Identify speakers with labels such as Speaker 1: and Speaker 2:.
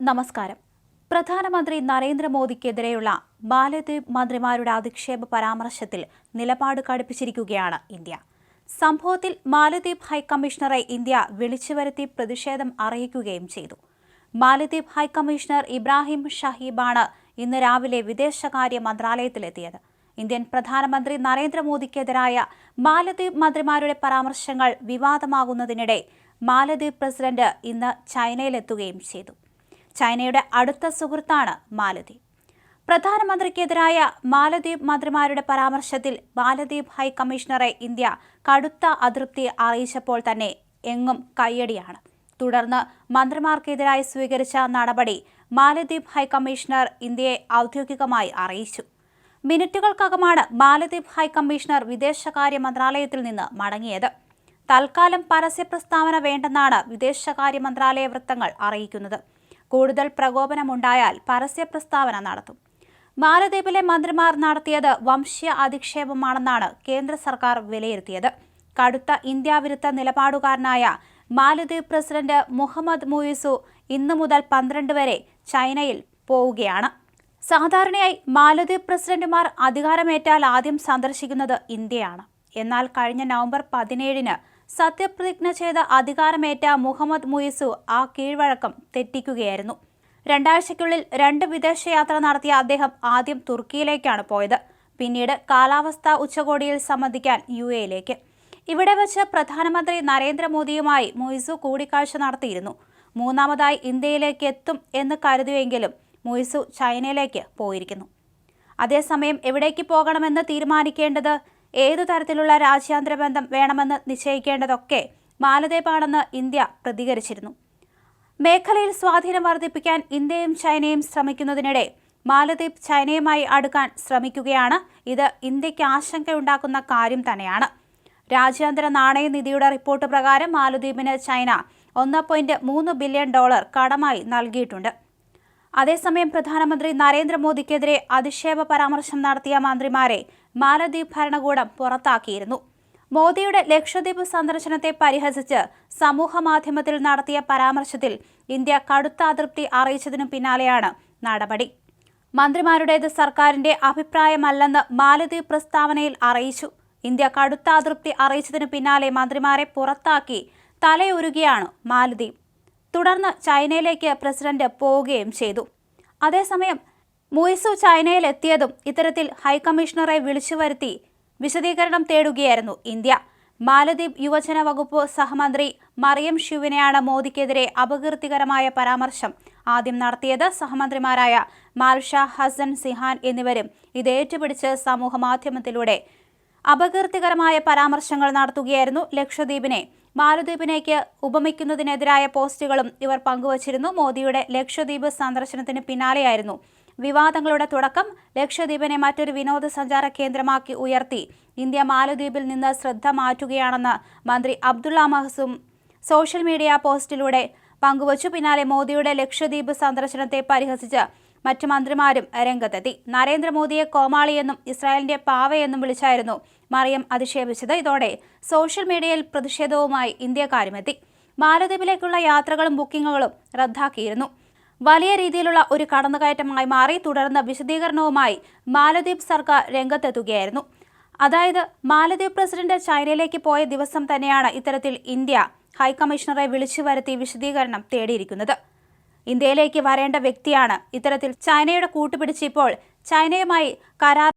Speaker 1: നമസ്കാരം. പ്രധാനമന്ത്രി നരേന്ദ്രമോദിക്കെതിരെയുള്ള മാലദ്വീപ് മന്ത്രിമാരുടെ അധിക്ഷേപ പരാമർശത്തിൽ നിലപാട് കടുപ്പിച്ചിരിക്കുകയാണ് ഇന്ത്യ. സംഭവത്തിൽ മാലദ്വീപ് ഹൈക്കമ്മീഷണറെ ഇന്ത്യ വിളിച്ചു വരുത്തി പ്രതിഷേധം അറിയിക്കുകയും ചെയ്തു. മാലദ്വീപ് ഹൈക്കമ്മീഷണർ ഇബ്രാഹിം ഷഹീബാണ് ഇന്ന് രാവിലെ വിദേശകാര്യ മന്ത്രാലയത്തിലെത്തിയത്. ഇന്ത്യൻ പ്രധാനമന്ത്രി നരേന്ദ്രമോദിക്കെതിരായ മാലദ്വീപ് മന്ത്രിമാരുടെ പരാമർശങ്ങൾ വിവാദമാകുന്നതിനിടെ മാലദ്വീപ് പ്രസിഡന്റ് ഇന്ന് ചൈനയിലെത്തുകയും ചെയ്തു. ചൈനയുടെ അടുത്ത സുഹൃത്താണ് മാലദ്വീപ്. പ്രധാനമന്ത്രിക്കെതിരായ മാലദ്വീപ് മന്ത്രിമാരുടെ പരാമർശത്തിൽ മാലദ്വീപ് ഹൈക്കമ്മീഷണറെ ഇന്ത്യ കടുത്ത അതൃപ്തി അറിയിച്ചപ്പോൾ തന്നെ എങ്ങും കയ്യടിയാണ്. തുടർന്ന് മന്ത്രിമാർക്കെതിരായി സ്വീകരിച്ച നടപടി മാലദ്വീപ് ഹൈക്കമ്മീഷണർ ഇന്ത്യയെ ഔദ്യോഗികമായി അറിയിച്ചു. മിനിറ്റുകൾക്കകമാണ് മാലദ്വീപ് ഹൈക്കമ്മീഷണർ വിദേശകാര്യ മന്ത്രാലയത്തിൽ നിന്ന് മടങ്ങിയത്. തൽക്കാലം പരസ്യ പ്രസ്താവന വേണ്ടെന്നാണ് വിദേശകാര്യ മന്ത്രാലയ വൃത്തങ്ങൾ അറിയിക്കുന്നത്. കൂടുതൽ പ്രകോപനമുണ്ടായാൽ പരസ്യ പ്രസ്താവന നടത്തും. മാലദ്വീപിലെ മന്ത്രിമാർ നടത്തിയത് വംശീയ അധിക്ഷേപമാണെന്നാണ് കേന്ദ്ര സർക്കാർ വിലയിരുത്തിയത്. കടുത്ത ഇന്ത്യാവിരുദ്ധ നിലപാടുകാരനായ മാലദ്വീപ് പ്രസിഡന്റ് മുഹമ്മദ് മുയിസു ഇന്നു മുതൽ പന്ത്രണ്ട് വരെ ചൈനയിൽ പോവുകയാണ്. സാധാരണയായി മാലദ്വീപ് പ്രസിഡന്റുമാർ അധികാരമേറ്റാൽ ആദ്യം സന്ദർശിക്കുന്നത് ഇന്ത്യയാണ്. എന്നാൽ കഴിഞ്ഞ നവംബർ പതിനേഴിന് സത്യപ്രതിജ്ഞ ചെയ്ത് അധികാരമേറ്റ മുഹമ്മദ് മുയിസു ആ കീഴ്വഴക്കം തെറ്റിക്കുകയായിരുന്നു. രണ്ടാഴ്ചയ്ക്കുള്ളിൽ രണ്ട് വിദേശയാത്ര നടത്തിയ അദ്ദേഹം ആദ്യം തുർക്കിയിലേക്കാണ് പോയത്. പിന്നീട് കാലാവസ്ഥാ ഉച്ചകോടിയിൽ സംബന്ധിക്കാൻ യു എയിലേക്ക്. ഇവിടെ വച്ച് പ്രധാനമന്ത്രി നരേന്ദ്രമോദിയുമായി മൊയ്സു കൂടിക്കാഴ്ച നടത്തിയിരുന്നു. മൂന്നാമതായി ഇന്ത്യയിലേക്ക് എത്തും എന്ന് കരുതിയെങ്കിലും മൊയ്സു ചൈനയിലേക്ക് പോയിരിക്കുന്നു. അതേസമയം എവിടേക്ക് പോകണമെന്ന് തീരുമാനിക്കേണ്ടത് ഏതു തരത്തിലുള്ള രാജ്യാന്തര ബന്ധം വേണമെന്ന് നിശ്ചയിക്കേണ്ടതൊക്കെ മാലദ്വീപാണെന്ന് ഇന്ത്യ പ്രതികരിച്ചിരുന്നു. മേഖലയിൽ സ്വാധീനം വർദ്ധിപ്പിക്കാൻ ഇന്ത്യയും ചൈനയും ശ്രമിക്കുന്നതിനിടെ മാലദ്വീപ് ചൈനയുമായി അടുക്കാൻ ശ്രമിക്കുകയാണ്. ഇത് ഇന്ത്യയ്ക്ക് ആശങ്കയുണ്ടാക്കുന്ന കാര്യം തന്നെയാണ്. രാജ്യാന്തര നാണയനിധിയുടെ റിപ്പോർട്ട് പ്രകാരം മാലദ്വീപിന് ചൈന ഒന്ന് പോയിന്റ് മൂന്ന് ബില്യൺ ഡോളർ കടമായി നൽകിയിട്ടുണ്ട്. അതേസമയം പ്രധാനമന്ത്രി നരേന്ദ്രമോദിക്കെതിരെ അധിക്ഷേപ പരാമർശം നടത്തിയ മന്ത്രിമാരെ മാലദ്വീപ് ഭരണകൂടം പുറത്താക്കിയിരുന്നു. മോദിയുടെ ലക്ഷദ്വീപ് സന്ദർശനത്തെ പരിഹസിച്ച് സമൂഹമാധ്യമത്തിൽ നടത്തിയ പരാമർശത്തിൽ ഇന്ത്യ കടുത്ത അതൃപ്തി അറിയിച്ചതിനു പിന്നാലെയാണ് നടപടി. മന്ത്രിമാരുടേത് സർക്കാരിന്റെ അഭിപ്രായമല്ലെന്ന് മാലദ്വീപ് പ്രസ്താവനയിൽ അറിയിച്ചു. ഇന്ത്യ കടുത്ത അതൃപ്തി അറിയിച്ചതിനു പിന്നാലെ മന്ത്രിമാരെ പുറത്താക്കി തലയൊരുകിയാണ് മാലദ്വീപ്. തുടർന്ന് ചൈനയിലേക്ക് പ്രസിഡന്റ് പോവുകയും ചെയ്തു. അതേസമയം മുയിസു ചൈനയിൽ എത്തിയതും ഇത്തരത്തിൽ ഹൈക്കമ്മീഷണറെ വിളിച്ചു വരുത്തി വിശദീകരണം തേടുകയായിരുന്നു ഇന്ത്യ. മാലദ്വീപ് യുവജന വകുപ്പ് സഹമന്ത്രി മറിയം ഷിവിനെയാണ് മോദിക്കെതിരെ അപകീർത്തികരമായ പരാമർശം. ആദ്യം നടത്തിയത് സഹമന്ത്രിമാരായ മാൽഷ ഹസൻ സിഹാൻ എന്നിവരും. ഇത് ഏറ്റുപിടിച്ച് സമൂഹ മാധ്യമത്തിലൂടെ അപകീർത്തികരമായ പരാമർശങ്ങൾ നടത്തുകയായിരുന്നു ലക്ഷദ്വീപിനെ. മാലദ്വീപിനേക്ക് ഉപമിക്കുന്നതിനെതിരായ പോസ്റ്റുകളും ഇവർ പങ്കുവച്ചിരുന്നു. മോദിയുടെ ലക്ഷദ്വീപ് സന്ദർശനത്തിന് പിന്നാലെയായിരുന്നു. വിവാദങ്ങളുടെ തുടക്കം ലക്ഷദ്വീപിനെ മറ്റൊരു വിനോദസഞ്ചാര കേന്ദ്രമാക്കി ഉയർത്തി. ഇന്ത്യ മാലദ്വീപിൽ നിന്ന് ശ്രദ്ധ മാറ്റുകയാണെന്ന് മന്ത്രി അബ്ദുള്ള മഹസും സോഷ്യൽ മീഡിയ പോസ്റ്റിലൂടെ പങ്കുവച്ചു. പിന്നാലെ മോദിയുടെ ലക്ഷദ്വീപ് സന്ദർശനത്തെ പരിഹസിച്ച് മറ്റു മന്ത്രിമാരും രംഗത്തെത്തി. നരേന്ദ്രമോദിയെ കോമാളിയെന്നും ഇസ്രായേലിന്റെ പാവയെന്നും വിളിച്ചായിരുന്നു മറിയം അധിക്ഷേപിച്ചത്. ഇതോടെ സോഷ്യൽ മീഡിയയിൽ പ്രതിഷേധവുമായി ഇന്ത്യക്കാരുമെത്തി. മാലദ്വീപിലേക്കുള്ള യാത്രകളും ബുക്കിംഗുകളും റദ്ദാക്കിയിരുന്നു. വലിയ രീതിയിലുള്ള ഒരു കടന്നുകയറ്റമായി മാറി. തുടർന്ന് വിശദീകരണവുമായി മാലദ്വീപ് സർക്കാർ രംഗത്തെത്തുകയായിരുന്നു. അതായത് മാലദ്വീപ് പ്രസിഡന്റ് ചൈനയിലേക്ക് പോയ ദിവസം തന്നെയാണ് ഇത്തരത്തിൽ ഇന്ത്യ ഹൈക്കമ്മീഷണറെ വിളിച്ചു വരുത്തി വിശദീകരണം തേടിയിരിക്കുന്നത്. ഇന്ത്യയിലേക്ക് വരേണ്ട വ്യക്തിയാണ്. ഇത്തരത്തിൽ ചൈനയുടെ കൂട്ടുപിടിച്ച് ഇപ്പോൾ ചൈനയുമായി കരാർ